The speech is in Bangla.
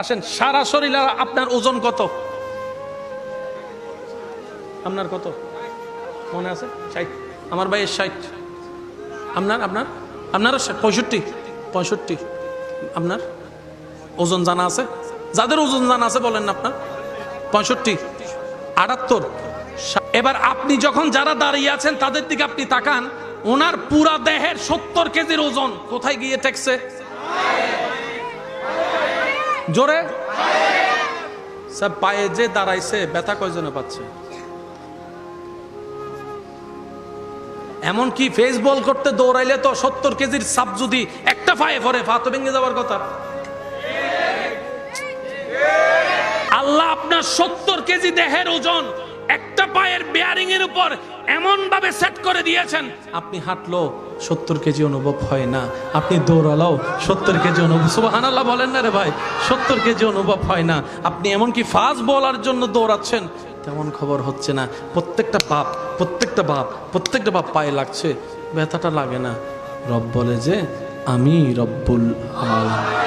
আসেন, সারা শরীর আপনার ওজন কত? আপনার কত? মনে আছে? ষাট। আমার ভাইয়ের ষাট। আপনার আপনার? আপনারও পঁয়ষট্টি? পঁয়ষট্টি। আপনার? ওজন জানা আছে? যাদের ওজন জানা আছে বলেন না আপনার? পঁয়ষট্টি। আটাত্তর। এবার আপনি যখন যারা দাঁড়িয়ে আছেন, তাদের দিকে আপনি তাকান, ওনার পুরা দেহের সত্তর কেজির ওজন কোথায় গিয়ে ঠেকছে? জোরে? পায়ে যে দাঁড়াইছে, ব্যথা কয়জনে পাচ্ছে? এমনকি ফেস বল করতে দৌড়াইলে তো সত্তর কেজির সাপ যদি একটা পায়ে ভরে ফা তো ভেঙে যাওয়ার কথা। আল্লাহ আপনার সত্তর কেজি দেহের ওজন একটা পায়ের বেয়ারিং এর উপর এমন ভাবে সেট করে দিয়েছেন। আপনি হাঁটলো সত্তর কেজি অনুভব হয় না। আপনি দৌড়ালাও সত্তর কেজি অনুভব সুবাহান আল্লাহ বলেন না রে ভাই, সত্তর কেজি অনুভব হয় না। আপনি এমনকি ফাস্ট বলার জন্য দৌড়াচ্ছেন। তেমন খবর হচ্ছে না। প্রত্যেকটা বাপ প্রত্যেকটা বাপ প্রত্যেকটা বাপ পায়ে লাগছে। ব্যথাটা লাগে না। রব বলে যে, আমি রব্বুল আলামিন।